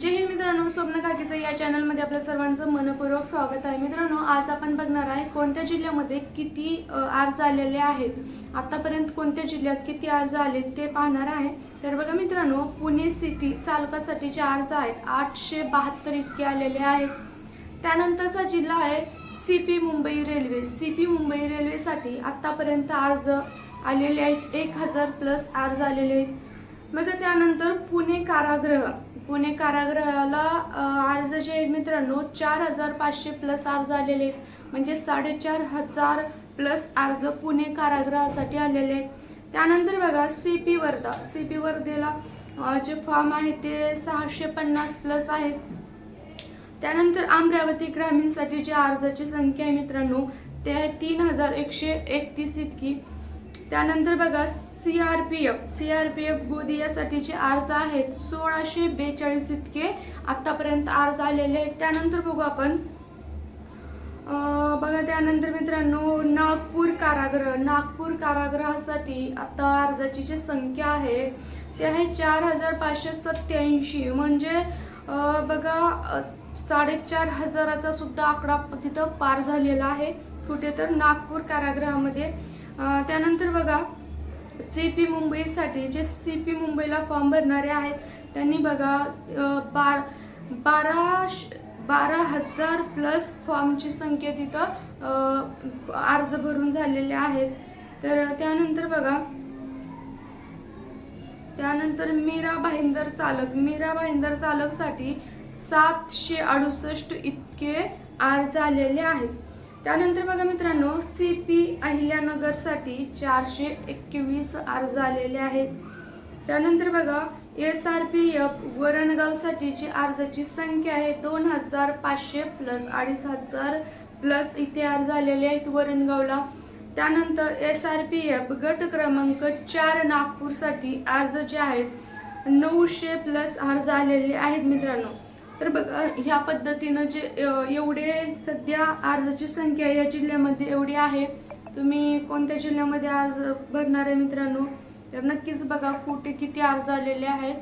जय हिंद मित्रांनो स्वप्न काकीचं या चॅनलमध्ये आपल्या सर्वांचं मनपूर्वक स्वागत आहे. मित्रांनो आज आपण बघणार आहे कोणत्या जिल्ह्यामध्ये किती अर्ज आलेले आहेत. आतापर्यंत कोणत्या जिल्ह्यात किती अर्ज आले ते पाहणार आहे. तर बघा मित्रांनो पुणे सिटी चालकासाठीचे अर्ज आहेत. आठशे बहात्तर इतके आलेले आहेत. त्यानंतरचा जिल्हा आहे C P Mumbai railway C P Mumbai रेल्वेसाठी आत्तापर्यंत अर्ज आलेले आहेत. एक हजार प्लस अर्ज आलेले आहेत. मग त्यानंतर पुणे कारागृह. पुणे कारागृहाला अर्ज जे आहेत मित्रांनो चार हजार पाचशे प्लस अर्ज आलेले आहेत. म्हणजे साडेचार हजार प्लस अर्ज पुणे कारागृहासाठी आलेले आहेत. त्यानंतर बघा C P Wardha. C P वर्धेला जे फॉर्म आहे ते सहाशे पन्नास प्लस आहेत. त्यानंतर अमरावती ग्रामीणसाठी जी अर्जाची संख्या आहे मित्रांनो ते आहे तीन हजार एकशे एकतीस इतकी. त्यानंतर बघा C R P F C R P F गोदियासाठीचे अर्ज आहेत. सोळाशे बेचाळीस इतके आतापर्यंत अर्ज आलेले आहेत. त्यानंतर बघू आपण. बघा त्यानंतर मित्रांनो नागपूर कारागृह नागपूर कारागृहासाठी आता अर्जाची जी संख्या आहे ते आहे चार हजार पाचशे सत्याऐंशी म्हणजे बघा साडेचार हजाराचा सुद्धा आकडा तिथं पार झालेला आहे. कुठे तर नागपूर कारागृहामध्ये. त्यानंतर बघा सी पी मुंबईसाठी जे सी पी मुंबईला फॉर्म भरणारे आहेत त्यांनी बघा बार बारा श- बारा हजार प्लस फॉर्मची संख्या तिथं अर्ज भरून झालेले आहेत. तर त्यानंतर बघा त्यानंतर मीरा भाईंदर चालक मीरा भाईंदर चालकसाठी सातशे अडुसष्ट इतके अर्ज आलेले आहेत. त्यानंतर बघा मित्रांनो सी पी अहिल्यानगरसाठी चारशे एकवीस अर्ज आलेले आहेत. त्यानंतर बघा एस आर पी एफ वरणगावसाठीची अर्जाची संख्या आहे दोन हजार पाचशे प्लस अडीच हजार प्लस इथे अर्ज आलेले आहेत वरणगावला. त्यानंतर एस आर पी एफ गट क्रमांक चार नागपूरसाठी अर्ज जे आहेत नऊशे प्लस अर्ज आलेले आहेत मित्रांनो. तर बघा ह्या पद्धतीनं जे एवढे सध्या अर्जाची संख्या या जिल्ह्यामध्ये एवढी आहे. तुम्ही कोणत्या जिल्ह्यामध्ये अर्ज भरणार आहे मित्रांनो? तर नक्कीच बघा कुठे किती अर्ज आलेले आहेत.